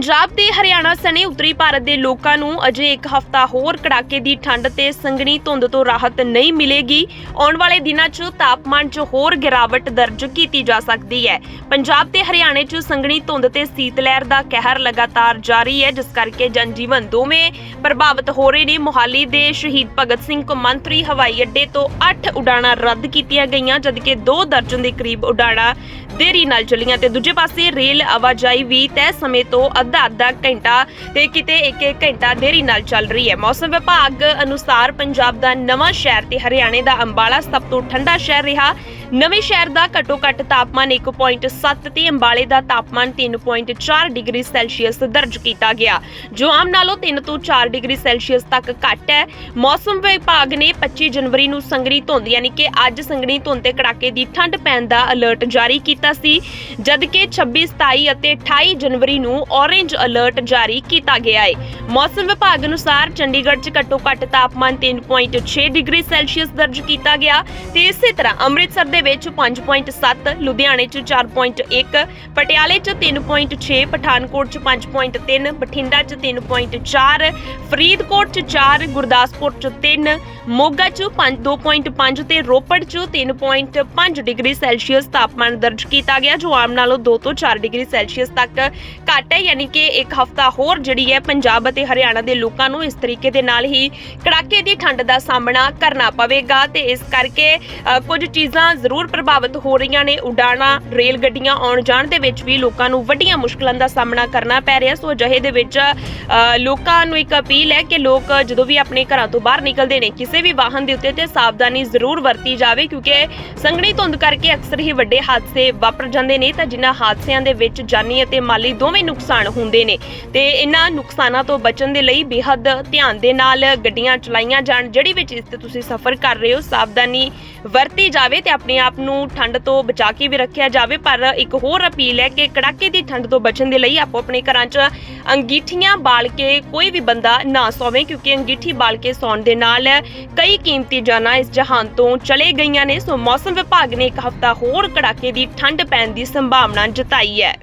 ਪੰਜਾਬ ਤੇ ਹਰਿਆਣਾ ਸਣੇ ਉੱਤਰੀ ਭਾਰਤ ਦੇ ਲੋਕਾਂ ਨੂੰ ਅਜੇ ਇੱਕ ਹਫ਼ਤਾ ਹੋਰ ਕੜਾਕੇ ਦੀ ਠੰਡ ਤੇ ਸੰਘਣੀ ਧੁੰਦ ਤੋਂ ਰਾਹਤ ਨਹੀਂ ਮਿਲੇਗੀ। ਆਉਣ ਵਾਲੇ ਦਿਨਾਂ 'ਚ ਤਾਪਮਾਨ 'ਚ ਹੋਰ ਗਿਰਾਵਟ ਦਰਜ ਕੀਤੀ ਜਾ ਸਕਦੀ ਹੈ। ਪੰਜਾਬ ਤੇ ਹਰਿਆਣੇ 'ਚ ਸੰਘਣੀ ਧੁੰਦ ਤੇ ਸੀਤ ਲਹਿਰ ਦਾ ਕਹਿਰ ਲਗਾਤਾਰ ਜਾਰੀ ਹੈ, ਜਿਸ ਕਰਕੇ ਜਨਜੀਵਨ ਦੋਵੇਂ ਪ੍ਰਭਾਵਿਤ ਹੋ ਰਹੇ ਨੇ। ਮੋਹਾਲੀ ਦੇ ਸ਼ਹੀਦ ਭਗਤ ਸਿੰਘ ਕੌਮਾਂਤਰੀ ਹਵਾਈ ਅੱਡੇ ਤੋਂ 8 ਉਡਾਣਾਂ ਰੱਦ ਕੀਤੀਆਂ ਗਈਆਂ, ਜਦਕਿ 2 ਦਰਜਨ ਦੇ ਕਰੀਬ ਉਡਾਣਾਂ ਦੇਰੀ ਨਾਲ ਚੱਲੀਆਂ ਤੇ ਦੂਜੇ ਪਾਸੇ ਰੇਲ ਆਵਾਜਾਈ ਵੀ ਤੈਅ ਸਮੇਂ ਤੋਂ ਅੱਧਾ ਅੱਧਾ ਘੰਟਾ ਤੇ ਕਿਤੇ ਇੱਕ ਇੱਕ ਘੰਟਾ ਦੇਰੀ ਨਾਲ ਚੱਲ ਰਹੀ ਹੈ। ਮੌਸਮ ਵਿਭਾਗ ਅਨੁਸਾਰ ਪੰਜਾਬ ਦਾ ਨਵਾਂ ਸ਼ਹਿਰ ਤੇ ਹਰਿਆਣੇ ਦਾ ਅੰਬਾਲਾ ਸਭ ਤੋਂ ਠੰਡਾ ਸ਼ਹਿਰ ਰਿਹਾ। ਨਵੇਂ ਸ਼ਹਿਰ ਦਾ ਘੱਟੋ ਘੱਟ ਤਾਪਮਾਨ 1.7 ਤੇ ਅੰਬਾਲੇ ਦਾ ਤਾਪਮਾਨ 3.4 ਡਿਗਰੀ ਸੈਲਸੀਅਸ ਦਰਜ ਕੀਤਾ ਗਿਆ। ਜੋ ਆਮ ਨਾਲੋਂ 3 ਤੋਂ 4 ਡਿਗਰੀ ਸੈਲਸੀਅਸ ਤੱਕ ਘੱਟ ਹੈ। ਮੌਸਮ ਵਿਭਾਗ ਨੇ 25 ਜਨਵਰੀ ਨੂੰ ਸੰਘਣੀ ਧੁੰਦ ਯਾਨੀ ਕਿ ਅੱਜ ਸੰਘਣੀ ਧੁੰਦ ਤੇ ਕੜਾਕੇ ਦੀ ਠੰਡ ਪੈਣ ਦਾ ਅਲਰਟ ਜਾਰੀ ਕੀਤਾ ਸੀ। ਜਦਕਿ 26 27 ਅਤੇ 28 ਜਨਵਰੀ ਨੂੰ ਔਰੇਂਜ ਅਲਰਟ ਜਾਰੀ ਕੀਤਾ ਗਿਆ ਹੈ। ਮੌਸਮ ਵਿਭਾਗ ਅਨੁਸਾਰ ਚੰਡੀਗੜ੍ਹ 'ਚ ਘੱਟੋ ਘੱਟ ਤਾਪਮਾਨ 3.6 ਡਿਗਰੀ ਸੈਲਸੀਅਸ ਦਰਜ ਕੀਤਾ ਗਿਆ ਤੇ ਇਸੇ ਤਰ੍ਹਾਂ ਅੰਮ੍ਰਿਤਸਰ ਦੇ ਵਿੱਚ 5.7 ਲੁਧਿਆਣੇ 'ਚ 4.1 ਪਟਿਆਲੇ 'ਚ 3.6 ਪਠਾਨਕੋਟ 'ਚ 5.3 ਬਠਿੰਡਾ 'ਚ 3.4 ਫਰੀਦਕੋਟ 'ਚ 4 ਗੁਰਦਾਸਪੁਰ 'ਚ 3 ਮੋਗਾ 'ਚ 5 2.5 ਤੇ ਰੋਪੜ 'ਚ 3.5 ਡਿਗਰੀ ਸੈਲਸੀਅਸ ਤਾਪਮਾਨ ਦਰਜ ਕੀਤਾ ਗਿਆ ਜੋ ਆਮ ਨਾਲੋਂ 2 ਤੋਂ 4 ਡਿਗਰੀ ਸੈਲਸੀਅਸ ਤੱਕ ਘੱਟ ਹੈ। ਯਾਨੀ ਕਿ ਇੱਕ ਹਫ਼ਤਾ ਹੋਰ ਜਿਹੜੀ ਹੈ ਪੰਜਾਬ ਅਤੇ ਹਰਿਆਣਾ ਦੇ ਲੋਕਾਂ ਨੂੰ ਇਸ ਤਰੀਕੇ ਦੇ ਨਾਲ ਹੀ ਕੜਾਕੇ ਦੀ ਠੰਡ ਦਾ ਸਾਹਮਣਾ ਕਰਨਾ ਪਵੇਗਾ ਤੇ ਇਸ ਕਰਕੇ ਅ, ਕੁਝ ਚੀਜ਼ਾਂ ਜ਼ਰੂਰ ਪ੍ਰਭਾਵਿਤ ਹੋ ਰਹੀਆਂ ਨੇ। ਉਡਾਣਾਂ, ਰੇਲ ਗੱਡੀਆਂ ਆਉਣ ਜਾਣ ਦੇ ਵਿੱਚ ਵੀ ਲੋਕਾਂ ਨੂੰ ਵੱਡੀਆਂ ਮੁਸ਼ਕਲਾਂ ਦਾ ਸਾਹਮਣਾ ਕਰਨਾ ਪੈ ਰਿਹਾ। ਸੋ ਅਜਿਹੇ ਦੇ ਵਿੱਚ ਲੋਕਾਂ ਨੂੰ ਇੱਕ ਅਪੀਲ ਹੈ ਕਿ ਲੋਕ ਜਦੋਂ ਵੀ ਆਪਣੇ ਘਰਾਂ ਤੋਂ ਬਾਹਰ ਨਿਕਲਦੇ ਨੇ, ਕਿਸੇ ਵੀ ਵਾਹਨ ਦੇ ਉੱਤੇ ਤੇ ਸਾਵਧਾਨੀ ਜ਼ਰੂਰ ਵਰਤੀ ਜਾਵੇ ਕਿਉਂਕਿ ਸੰਘਣੀ ਧੁੰਦ ਕਰਕੇ ਅਕਸਰ ਹੀ ਵੱਡੇ ਹਾਦਸੇ ਵਾਪਰ ਜਾਂਦੇ ਨੇ ਤਾਂ ਜਿਨ੍ਹਾਂ ਹਾਦਸਿਆਂ ਦੇ ਵਿੱਚ ਜਾਨੀ ਅਤੇ ਮਾਲੀ ਦੋਵੇਂ ਨੁਕਸਾਨ ਹੁੰਦੇ ਨੇ। ਤੇ ਇਹਨਾਂ ਨੁਕਸਾਨਾਂ ਤੋਂ ਬਚਣ ਦੇ ਲਈ ਬੇਹੱਦ ਧਿਆਨ ਦੇ ਨਾਲ ਗੱਡੀਆਂ ਚਲਾਈਆਂ ਜਾਣ, ਜਿਹੜੀ ਵੀ ਚੀਜ਼ ਤੇ ਤੁਸੀਂ ਸਫ਼ਰ ਕਰ ਰਹੇ ਹੋ, ਸਾਵਧਾਨੀ ਵਰਤੀ ਜਾਵੇ ਤੇ ਆਪਣੇ ਆਪ ਨੂੰ ਠੰਡ ਤੋਂ ਬਚਾ ਕੇ ਵੀ ਰੱਖਿਆ ਜਾਵੇ, ਪਰ ਇੱਕ ਹੋਰ ਅਪੀਲ ਹੈ ਕਿ ਕੜਾਕੇ ਦੀ ਠੰਡ ਤੋਂ ਬਚਣ ਦੇ ਲਈ ਆਪੋ ਆਪਣੇ ਘਰਾਂ 'ਚ ਅੰਗੀਠੀਆਂ ਬਾਲ ਕੇ ਕੋਈ ਵੀ ਬੰਦਾ ਨਾ ਸੌਵੇ, ਕਿਉਂਕਿ ਅੰਗੀਠੀ ਬਾਲ ਕੇ ਸੌਣ ਦੇ ਨਾਲ ਕਈ ਕੀਮਤੀ ਜਾਨਾਂ ਇਸ ਜਹਾਨ ਤੋਂ ਚਲੇ ਗਈਆਂ ਨੇ। ਸੋ ਮੌਸਮ ਵਿਭਾਗ ਨੇ ਇੱਕ ਹਫ਼ਤਾ ਹੋਰ ਕੜਾਕੇ ਦੀ ਠੰਡ ਪੈਣ ਦੀ ਸੰਭਾਵਨਾ ਜਤਾਈ ਹੈ।